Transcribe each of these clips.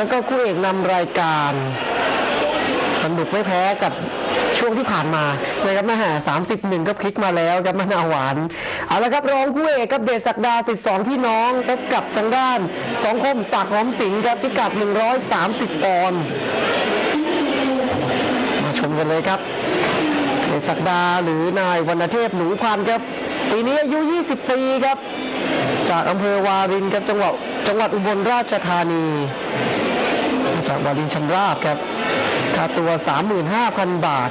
แล้วก็คู่เอกนำรายการสนุกไม่แพ้กับช่วงที่ผ่านมานะครับนะฮะสามสิบหนึ่งก็พลิกมาแล้วครับมะนาวหวานเอาละครับรองคู่เอกกับเดชศักดาติดสองพี่น้องพบกับทางด้านสองคมศักดิ์หอมสิงห์ครับพิกัด130ปอนด์มาชมกันเลยครับเดชศักดาหรือนาย วรรณเทพหนูพันครับปีนี้อายุ 20 ปีครับ จากอำเภอวารินครับจังหวัดจังหวัดอุบลราชธานี วารินชำราบครับค่าตัว 35,000 บาท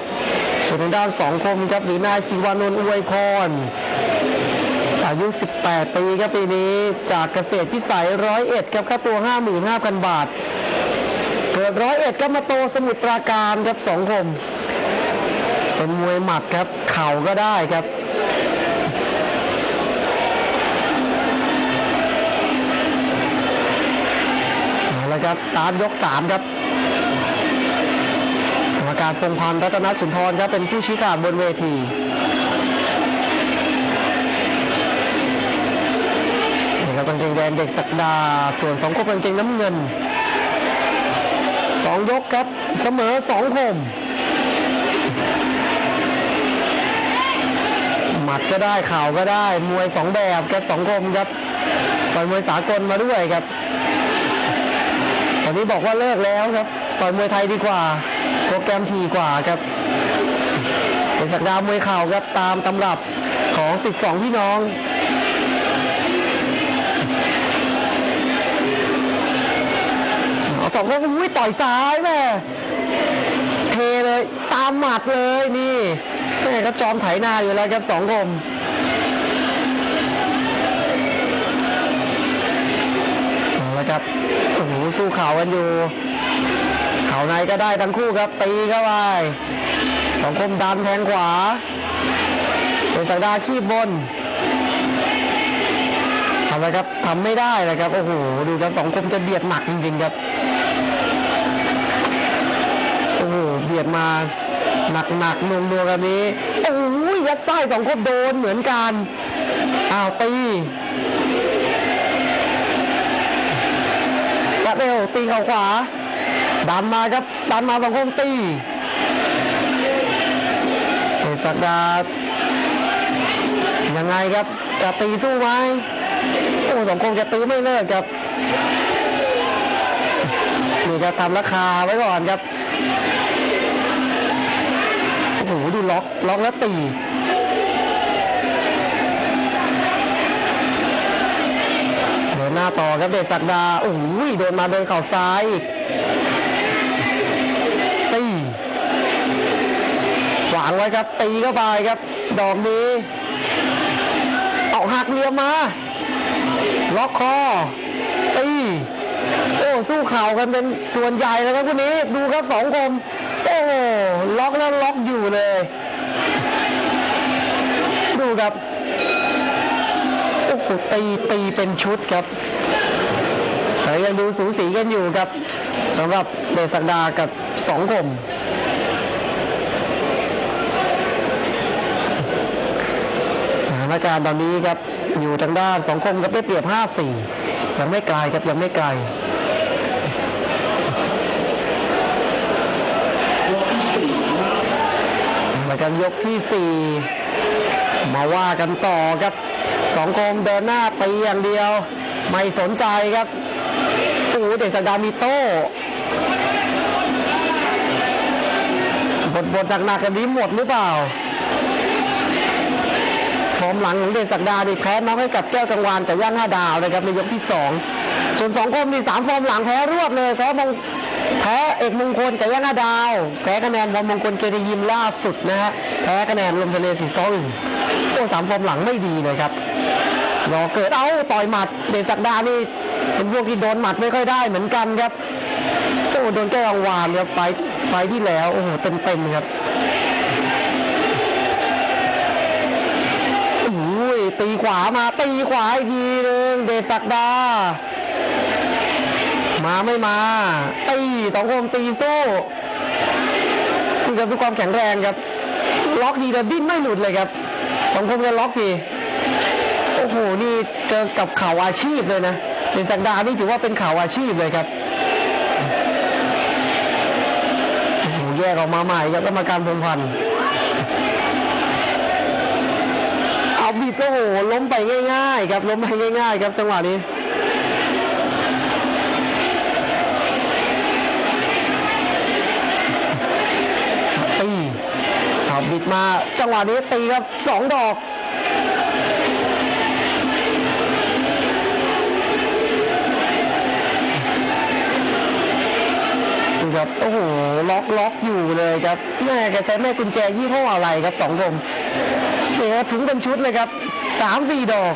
ส่วนทางด้านสองคมครับหรือนายศิวานนท์อวยพรอายุ 18 ปีครับปีนี้จากเกษตรพิสัยร้อยเอ็ดครับค่าตัว 55,000 บาท เกิดร้อยเอ็ดก็มาโตสมุทรปราการครับสองคมเป็นมวยหมัดครับ เข่าก็ได้ครับ เอาละครับ สตาร์ทยก 3 ครับกรรมการพงพันธ์รัตนสุนทรครับเป็นผู้ชี้ขาดบนเวทีนี่ครับกางเกงแดงเด็กสักดา ส่วนสองคนกางเกงน้ำเงินสองยกครับเสมอสองคมหมัดก็ได้ข่าวก็ได้มวยสองแบบครับสองคมครับต่อยมวยสากลมาด้วยครับ ตอนนี้บอกว่าเลิกแล้วครับต่อยมวยไทยดีกว่า โปรแกรมทีกว่าครับเป็นสักดามวยเข่าครับตามตำรับของสิทธิ์สองพี่น้องสองคนอุ้ยต่อยซ้ายแม่เทเลยตามหมัดเลยนี่แม่ครับจอมไถนาอยู่แล้วครับสองคมเอาละครับ หสู้เข่ากันอยู่ เข่าในก็ได้ทั้งคู่ครับตีเข้าไปสองคมดันแทงขวาเป็นสักดาขี้บนทำไมครับทำไม่ได้เลยครับโอ้โหดูครับสองคมจะเบียดหนักจริงๆครับโอ้โหเบียดมาหนักหนักๆนวงนวงๆแบบนี้โอ้ยยัดไส้สองคนโดนเหมือนกันอ้าวตี เร็วตีเข่าขวาดันมาครับดันมาสองคนตีเอศักดายังไงครับจะตีสู้ไหมโอ้สองคนจะตีไม่เลิกครับนี่ครับทำราคาไว้ก่อนครับโอ้โหดูล็อกล็อกแล้วตี ต่อครับเดชศักดาโอ้โหโดนมาโดนเข่าซ้ายอีกตีขวางไว้ครับ ตีเข้าไปครับ ดอกนี้เอาหักเหลี่ยมมาล็อกคอตีโอ้สู้เข่ากันเป็นส่วนใหญ่แล้วครับคู่นี้ดูครับสองคมโอ้ล็อกแล้วล็อกอยู่เลย โอ้โหตีตีเป็นชุดครับแต่ยังดูสูสีกันอยู่ครับสำหรับเดชศักดากับสองคมสถานการณ์ตอนนี้ครับอยู่ทางด้านสองคมกับได้เปรียบ 5-4 ยังไม่ไกลครับยังไม่ไกลมากันยกที่ 4 มาว่ากันต่อครับ สองคมเดินหน้าตีอย่างเดียว ไม่สนใจครับโอ้เดชศักดามีโต้บทบทหนักๆกันนี้หมดหรือเปล่าฟอร์มหลังของเดชศักดาดิแพ้น็อกให้กับแก้วกังวานแต่ย่างห้าดาวนะครับในยกที่สองส่วนสองคมนี่สามฟอร์มหลังแพ้รวดเลยแพ้มงแพ้เอกมงคลกับย่างห้าดาวแพ้คะแนนวันมงคลเกติยิมล่าสุดนะฮะแพ้คะแนนลมทะเลสีส้มโอ้สามฟอร์มหลังไม่ดีเลยครับ รอเกิดเอ้าต่อยหมัดเดชศักดานี่เป็นพวกที่โดนหมัดไม่ค่อยได้เหมือนกันครับโอ้โดนแก้วกังวานครับไฟไฟที่แล้วโอ้โหเต็มๆครับโอ้ยตีขวามาตีขวาอีกทีหนึงเดชศักดา มาไม่มาตีสองคมตีโซ่คือกับด้วยความแข็งแรงครับ ล็อกทีแต่ดิ้นไม่หลุดเลยครับสองคมจะล็อกที โอ้โหนี่เจอกับข่าวอาชีพเลยนะเดชศักดานี่ถือว่าเป็นข่าวอาชีพเลยครับโหแยกออกมาใหม่ครับกรรมการพงพันธ์เอาบิดโอ้โหล้มไปง่าย ๆ ครับล้มไปง่าย ๆ ครับจังหวะนี้ตีเอาบิดมาจังหวะนี้ตีครับสองดอก ครับ โอ้โห ล็อกล็อกอยู่เลยครับแม่แกใช้แม่กุญแจยี่ห้ออะไรครับสองดมเดี๋ยวถุงเป็นชุดเลยครับสามสี่ดอก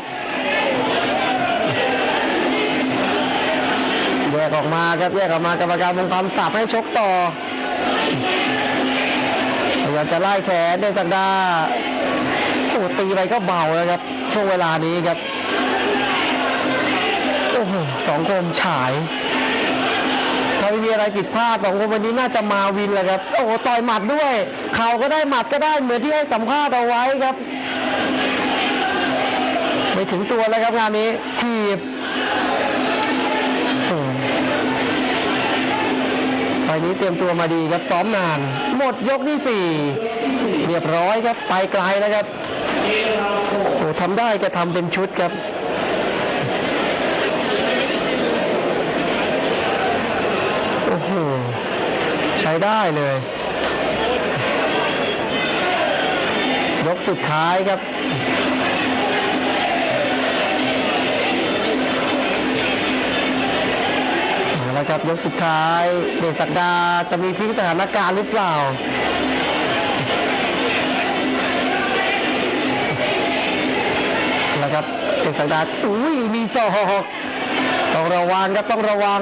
แยกออกมาครับแยกออกมากรรมการวงความสับให้ชกต่อพยายามจะไล่แขนเดนสักดาโอ้ตีไปก็เบาแล้วครับ ช่วงเวลานี้ครับ โอ้โหสองคมฉาย ม่มีอะไรผิดพลาดสองคนวันนี้น่าจะมาวินแหละครับ โอ้โหต่อยหมัดด้วย เข่าก็ได้หมัดก็ได้เหมือนที่ให้สัมภาษณ์เอาไว้ครับ ไม่ถึงตัวแล้วครับงานนี้ทีบไฟนี้เตรียมตัวมาดีครับซ้อมนาน หมดยกที่สี่เรียบร้อยครับไปไกลแล้วครับโอ้ทำได้ก็ทำเป็นชุดครับ โอ้โห ใช้ ได้เลย ยกสุดท้ายครับเอาละครับยกสุดท้ายเดชศักดาจะมีพลิกสถานการณ์หรือเปล่าแล้วครับเดชศักดาอุ้ยมีศอกต้องระวังครับต้องระวัง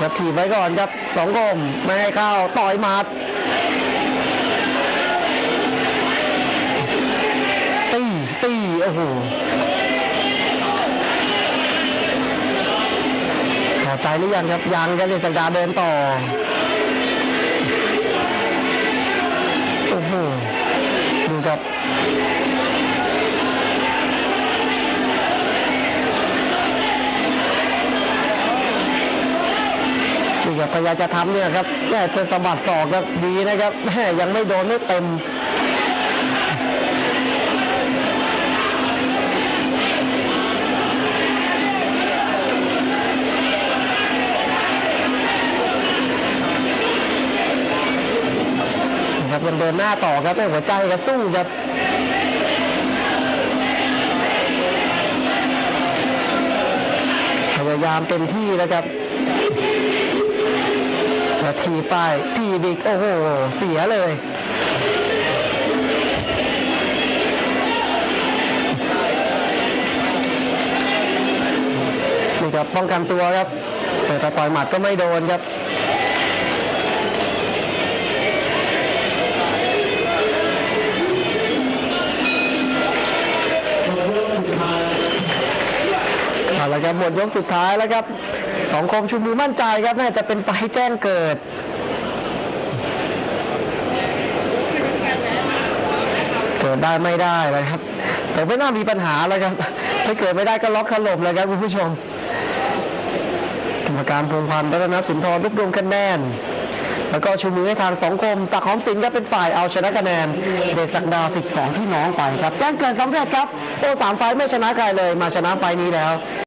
ครับถีบไว้ก่อนครับสองกลมไม่ให้เข้าต่อยหมัดตีตีโอ้โหพอใจหรือยังครับยังครับเดชสักดาเดินต่อโอ้โหดูครับ ครับพยายามจะทำเนี่ยครับแม่เธอสะบัดศอกครับดีนะครับแม่ยังไม่โดนไม่เต็มนะครับยังเดินหน้าต่อครับแม่หัวใจก็สู้ครับพยายามเต็มที่นะครับ แล้วทีไปทีบิกโอ้โห เสียเลยนี่ครับป้องกันตัวครับ แต่ต่อยหมัดก็ไม่โดนครับ ครับหมดยกสุดท้ายแล้วครับสองคมชุมมือมั่นใจครับน่าจะเป็นไฟแจ้งเกิดเกิดได้ไม่ได้แล้วครับ แต่ไม่น่ามีปัญหาแล้วครับ ถ้าเกิดไม่ได้ก็ล็อกขลมเลยครับคุณผู้ชมกรรมการพงพันธ์รัตนสุนทรรวบรวมคะแนนแล้วก็ชูมือให้ทางสองคมศักหอมสินก็เป็นฝ่ายเอาชนะคะแนนเดชศักดาสิทธิ์สองพี่น้องไปครับ แจ้งเกิดสำเร็จครับ โอ้สามไฟไม่ชนะใครเลยมาชนะไฟนี้แล้ว